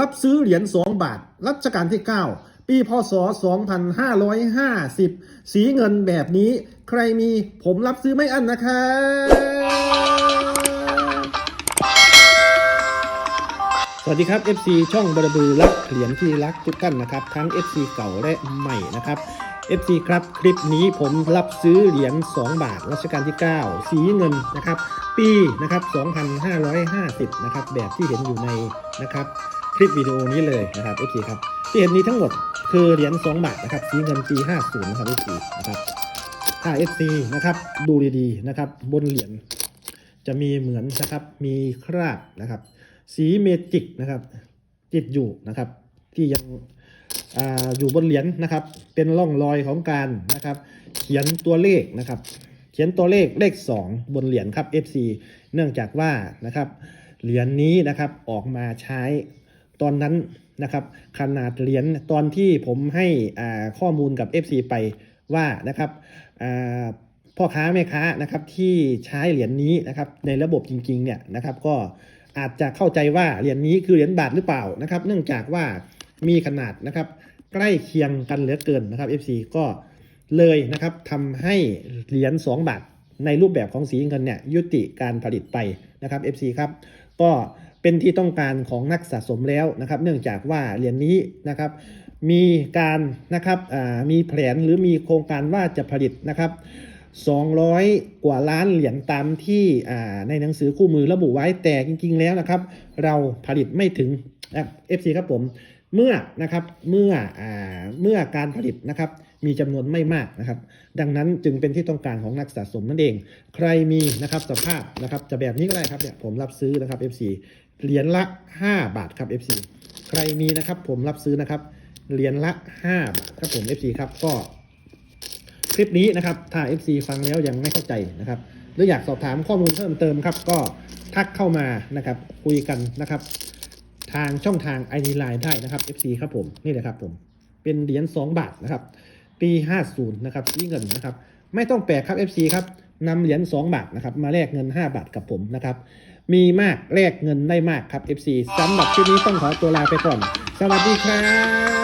รับซื้อเหรียญ2บาท รัชกาลที่ 9 ปีพศ 2550 สีเงินแบบนี้ ใครมีผมรับซื้อไม่อั้นนะครับสวัสดีครับ FC ช่องบรบือรักเหรียญที่รักทุกท่านนะครับ ทั้ง FC เก่าและใหม่นะครับ FC ครับคลิปนี้ผมรับซื้อเหรียญ2 บาทรัชกาลที่ 9 สีเงินนะครับ ปีนะครับ 2550 นะครับ แบบที่เห็นอยู่ในนะครับ คลิปวิดีโอนี้เลยนะครับ FC ครับที่เห็นนี้ทั้งหมดคือเหรียญ2บาทนะครับสีเงินปี50 นะครับ FC นะครับถ้า FC นะครับดูดีๆนะครับบนเหรียญจะมีเหมือนนะครับมีคราบนะครับ สีเมจิกนะครับติดอยู่นะครับที่ยังออยู่บนเหรียญนะครับ เป็นร่องรอยของการนะครับ เขียนตัวเลขนะครับ เขียนตัวเลขเลข 2 บนเหรียญครับ FC เนื่องจากว่านะครับเหรียญนี้นะครับออกมาใช้ ตอนนั้นนะครับขนาดเหรียญตอนที่ผมให้ข้อมูลกับ FC ไปว่านะครับพ่อค้าแม่ค้านะครับที่ใช้เหรียญนี้นะครับในระบบจริงๆเนี่ยนะครับก็อาจจะเข้าใจว่าเหรียญนี้คือเหรียญบาทหรือเปล่านะครับ เนื่องจากว่ามีขนาดนะครับใกล้เคียงกันเหลือเกินนะครับ FC ก็เลยนะครับทำให้เหรียญ2บาทในรูปแบบของสีเงินเนี่ยยุติการผลิตไปนะครับ FC ครับก็ เป็นที่ต้องการของนักสะสมแล้วนะครับ เนื่องจากว่าเหรียญนี้นะครับ มีการนะครับมีแผนหรือมีโครงการว่าจะผลิตนะครับ 200 กว่าล้านเหรียญตามที่ในหนังสือคู่มือระบุไว้แต่จริง ๆ แล้วนะครับ เราผลิตไม่ถึงเอฟซีครับผมเมื่อนะครับเมื่ออเมื่อการผลิตนะครับ มีจำนวนไม่มากนะครับ ดังนั้นจึงเป็นที่ต้องการของนักสะสมนั่นเอง ใครมีนะครับสภาพนะครับจะแบบนี้ก็ได้ครับเนี่ยผมรับซื้อนะครับ FC เหรียญละ 5 บาทครับ FC ใครมีนะครับผมรับซื้อนะครับ เหรียญละ 5 บาทครับผม FC ครับก็ คลิปนี้นะครับ ถ้า FC ฟังแล้วยังไม่เข้าใจนะครับ หรืออยากสอบถามข้อมูลเพิ่มเติมครับ ก็ทักเข้ามานะครับคุยกันนะครับ ทางช่องทาง ID Line ได้นะครับ FC ครับผมนี่แหละครับผมเป็นเหรียญ2บาทนะครับ ปี 50 นะครับสีเงินนะครับ ไม่ต้องแปลกครับ FC ครับ นำเหรียญ2บาทนะครับมาแลกเงิน 5 บาทกับผมนะครับมีมากแลกเงินได้มากครับ FC สำหรับคลิปนี้ต้องขอตัวลาไปก่อน สวัสดีครับ